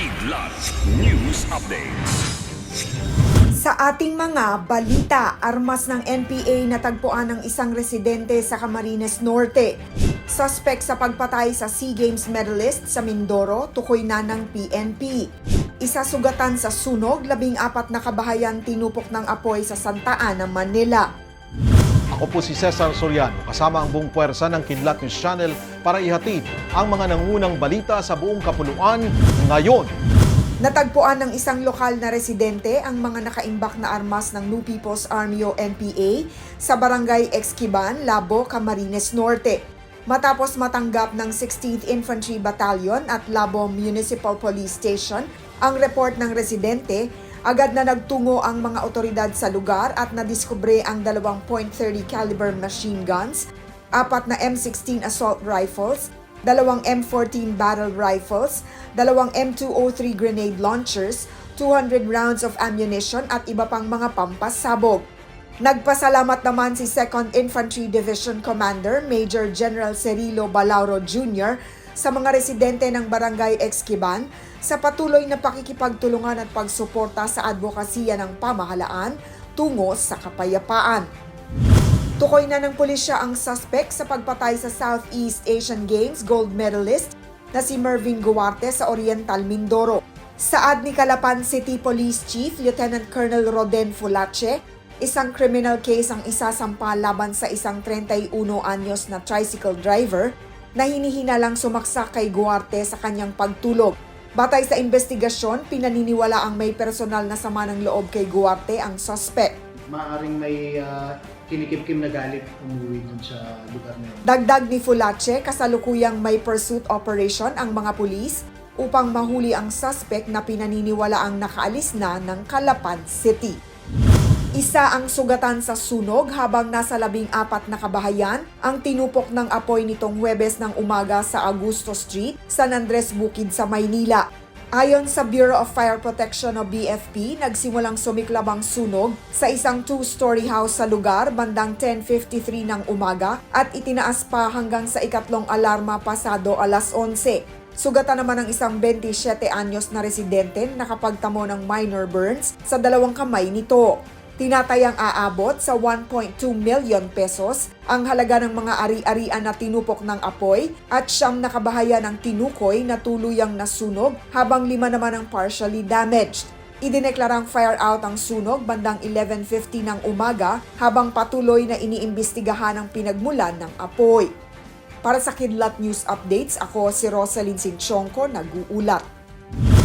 Kidlat News Updates. Sa ating mga balita, armas ng NPA natagpuan ng isang residente sa Camarines Norte. Suspect sa pagpatay sa SEA Games medalist sa Mindoro, tukoy na ng PNP. Isa sugatan sa sunog, labing apat na kabahayan tinupok ng apoy sa Santa Ana, Manila. Ako po si Cesar Soriano, kasama ang buong puwersa ng Kidlat News Channel para ihatid ang mga nangunang balita sa buong kapuluan ngayon. Natagpuan ng isang lokal na residente ang mga nakaimbak na armas ng New People's Army o NPA sa barangay Exquiban, Labo, Camarines Norte. Matapos matanggap ng 16th Infantry Battalion at Labo Municipal Police Station ang report ng residente, agad na nagtungo ang mga otoridad sa lugar at nadiskubre ang dalawang .30 caliber machine guns, apat na M16 assault rifles, dalawang M14 battle rifles, dalawang M203 grenade launchers, 200 rounds of ammunition at iba pang mga pampasabog. Nagpasalamat naman si 2nd Infantry Division Commander Major General Cerilo Balauro Jr. sa mga residente ng Barangay Exquiban sa patuloy na pakikipagtulungan at pagsuporta sa advokasya ng pamahalaan tungo sa kapayapaan. Tukoy na ng pulisya ang suspect sa pagpatay sa Southeast Asian Games gold medalist na si Mervin Guarte sa Oriental Mindoro. Saad ni Calapan City Police Chief Lieutenant Colonel Roden Fulache, isang criminal case ang isasampa laban sa isang 31 anyos na tricycle driver na hinihinalang sumaksak kay Guarte sa kanyang pagtulog. Batay sa investigasyon, pinaniniwala ang may personal na sama ng loob kay Guarte ang suspect. maaring may ah, kinikimkim na galit umuwi dun sa lugar na yun. Dagdag ni Fulache, kasalukuyang may pursuit operation ang mga pulis upang mahuli ang suspect na pinaniniwala ang nakaalis na ng Calapan City. Isa ang sugatan sa sunog habang nasa labing apat na kabahayan ang tinupok ng apoy nitong Huwebes ng umaga sa Augusto Street, San Andres Bukid sa Maynila. Ayon sa Bureau of Fire Protection o BFP, nagsimulang sumiklab ang sunog sa isang two-story house sa lugar bandang 10.53 ng umaga at itinaas pa hanggang sa ikatlong alarma pasado alas 11. Sugatan naman ang isang 27 anyos na residente na nakapagtamo ng minor burns sa dalawang kamay nito. Tinatayang aabot sa 1.2 million pesos ang halaga ng mga ari-arian na tinupok ng apoy at siyam na kabahayan ng tinukoy na tuluyang nasunog habang lima naman ang partially damaged. Idineklarang fire out ang sunog bandang 11.50 ng umaga habang patuloy na iniimbestigahan ang pinagmulan ng apoy. Para sa Kidlat News Updates, ako si Rosalyn Sinchonko, nag-uulat.